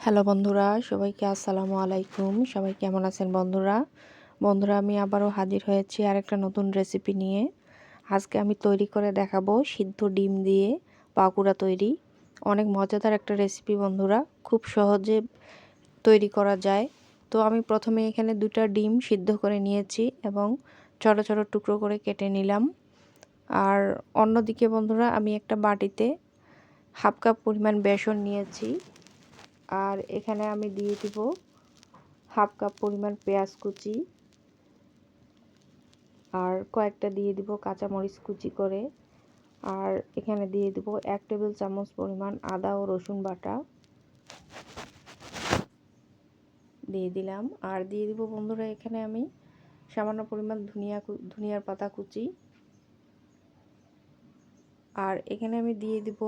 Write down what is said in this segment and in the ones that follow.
Hello বন্ধুরা, সবাইকে আসসালামু আলাইকুম। সবাই কেমন আছেন বন্ধুরা? বন্ধুরা, আমি আবারও হাজির হয়েছি আরেকটা নতুন রেসিপি নিয়ে। আজকে আমি তৈরি করে দেখাবো সিদ্ধ ডিম দিয়ে পাকুড়া তৈরি। অনেক মজাদার একটা রেসিপি বন্ধুরা, খুব সহজে তৈরি করা যায়। তো আমি প্রথমে এখানে দুটা ডিম সিদ্ধ করে নিয়েছি এবং ছোট ছোট টুকরো করে কেটে নিলাম। আর অন্যদিকে বন্ধুরা, আমি একটা বাটিতে হাফ কাপ পরিমাণ বেসন নিয়েছি। আর এখানে আমি দিয়ে দিব হাফ কাপ পরিমাণ পেঁয়াজ কুচি। আর কয়েকটা দিয়ে দিব কাঁচামরিচ কুচি করে। আর এখানে দিয়ে দিব এক টেবিল চামচ পরিমাণ আদা ও রসুন বাটা। দিয়ে দিলাম। আর দিয়ে দিব বন্ধুরা এখানে আমি সামান্য পরিমাণ ধনিয়া ধনিয়ার পাতা কুচি। আর এখানে আমি দিয়ে দিব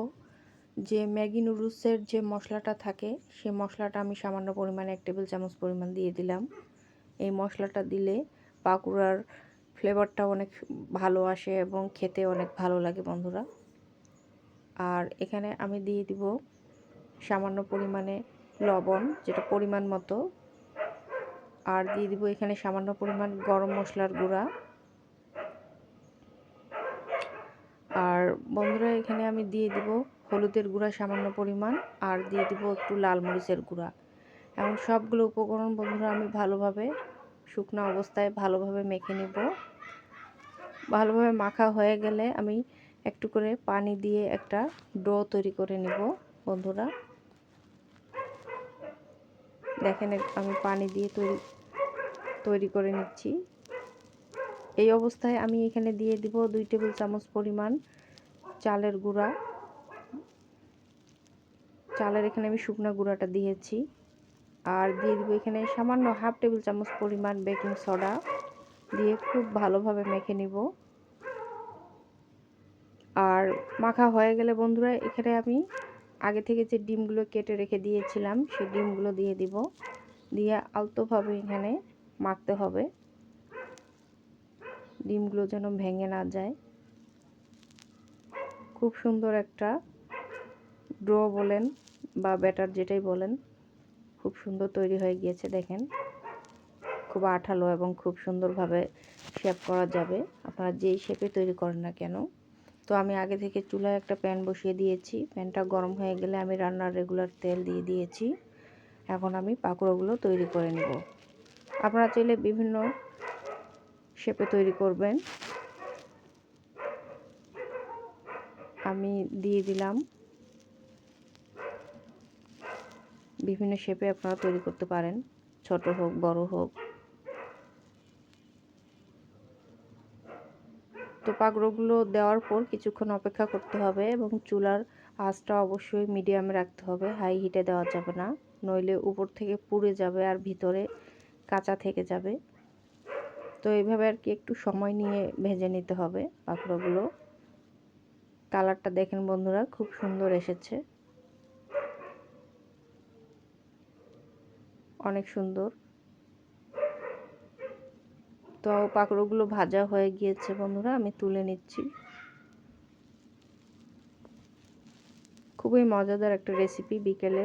যে ম্যাগি নুডলসের যে মশলাটা থাকে সেই মশলাটা আমি সামান্য পরিমাণে এক টেবিল চামচ পরিমাণ দিয়ে দিলাম। এই মশলাটা দিলে পাকুড়ার ফ্লেভারটা অনেক ভালো আসে এবং খেতে অনেক ভালো লাগে বন্ধুরা। আর এখানে আমি দিয়ে দিব সামান্য পরিমাণে লবণ, যেটা পরিমাণ মতো। আর দিয়ে দিব এখানে সামান্য পরিমাণ গরম মশলার গুঁড়া। আর বন্ধুরা, এখানে আমি দিয়ে দিব হলুদের গুঁড়া, সামান্য পরিমাণ, আর দিয়ে দিব একটু লাল মরিচের গুঁড়া। এবং সবগুলো উপকরণ বন্ধুরা আমি ভালোভাবে শুকনো অবস্থায় ভালোভাবে মেখে নিব। ভালোভাবে মাখা হয়ে গেলে আমি একটু করে পানি দিয়ে একটা ডো তৈরি করে নিব বন্ধুরা। দেখেন আমি পানি দিয়ে তৈরি তৈরি করে নিচ্ছি। এই অবস্থায় আমি এখানে দিয়ে দিব দুই টেবিল চামচ পরিমাণ চালের গুঁড়া। চালের এখানে আমি শুকনা গুঁড়াটা দিয়েছি। আর দিয়ে দিব এখানে সামান্য হাফ টেবিল চামচ পরিমাণ বেকিং সোডা দিয়ে খুব ভালোভাবে মেখে নিব। আর মাখা হয়ে গেলে বন্ধুরা, এখানে আমি আগে থেকে যে ডিমগুলো কেটে রেখে দিয়েছিলাম, সেই ডিমগুলো দিয়ে দিব। দিয়ে আলতোভাবে এখানে মাখতে হবে। ডিমগুলো যেন ভেঙে না যায়। খুব সুন্দর একটা ড্র বলেন বা ব্যাটার যেটাই বলেন, খুব সুন্দর তৈরি হয়ে গিয়েছে দেখেন। খুব আঠালো এবং খুব সুন্দরভাবে শেপ করা যাবে। আপনারা যেই শেপে তৈরি করেন না কেন। তো আমি আগে থেকে চুলায় একটা প্যান বসিয়ে দিয়েছি। প্যানটা গরম হয়ে গেলে আমি রান্নার রেগুলার তেল দিয়ে দিয়েছি। এখন আমি পাকোড়াগুলো তৈরি করে নেব। আপনারা চাইলে বিভিন্ন শেপে তৈরি করবেন। আমি দিয়ে দিলাম বিভিন্ন শেপে আপনারা তৈরি করতে পারেন। ছোট হোক, বড় হোক। তো পাগড়গুলো দেওয়ার পর কিছুক্ষণ অপেক্ষা করতে হবে এবং চুলার আঁচটা অবশ্যই মিডিয়ামে রাখতে হবে। হাই হিটে দেওয়া যাবে না, নইলে উপর থেকে পুড়ে যাবে আর ভিতরে কাঁচা থেকে যাবে। তো এইভাবে আর কি একটু সময় নিয়ে ভেজে নিতে হবে পাকড়াগুলো কালারটা দেখেন বন্ধুরা, খুব সুন্দর এসেছে। অনেক সুন্দর। তো পাকড়গুলো ভাজা হয়ে গিয়েছে বন্ধুরা, আমি তুলে নিচ্ছি। খুবই মজাদার একটা রেসিপি বিকেলে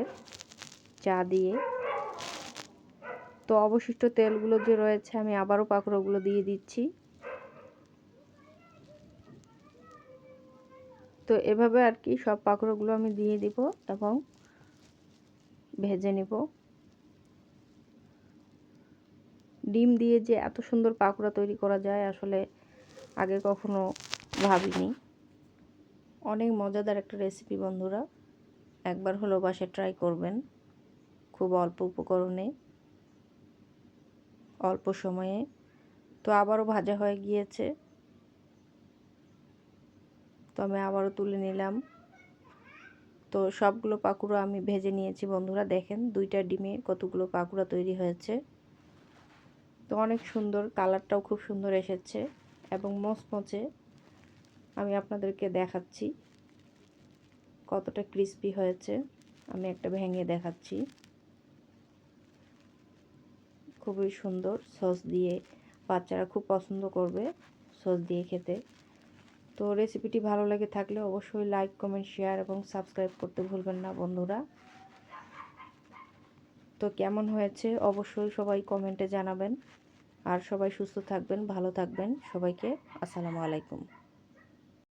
চা দিয়ে। তো অবশিষ্ট তেলগুলো যে রয়েছে, আমি আবারও পাকড়গুলো দিয়ে দিচ্ছি। তো এভাবে আর কি সব পাকড়গুলো আমি দিয়ে দিব এবং ভেজে নিব। ডিম দিয়ে যে এত সুন্দর পাকোড়া তৈরি করা যায় আসলে আগে কখনো ভাবিনি। অনেক মজাদার একটা রেসিপি বন্ধুরা, একবার হলো বাসে ট্রাই করবেন। খুব অল্প উপকরণে, অল্প সময়ে। তো আবারও ভাজা হয়ে গিয়েছে। তো আমি আবারও তুলে নিলাম। তো সবগুলো পাকুড়া আমি ভেজে নিয়েছি বন্ধুরা, দেখেন দুইটা ডিমে কতগুলো পাকুড়া তৈরি হয়েছে। তো অনেক সুন্দর, কালারটাও খুব সুন্দর এসেছে এবং মচমচে আমি আপনাদেরকে দেখাচ্ছি কতটা ক্রিস্পি হয়েছে। আমি একটা ভেঙে দেখাচ্ছি। খুবই সুন্দর সস দিয়ে বাচ্চারা খুব পছন্দ করবে সস দিয়ে খেতে। তো রেসিপিটি ভালো লেগে থাকলে অবশ্যই লাইক কমেন্ট শেয়ার এবং সাবস্ক্রাইব করতে ভুলবেন না বন্ধুরা। তো কেমন হয়েছে অবশ্যই সবাই কমেন্টে জানাবেন। আর সবাই সুস্থ থাকবেন, ভালো থাকবেন। সবাইকে আসসালামু আলাইকুম।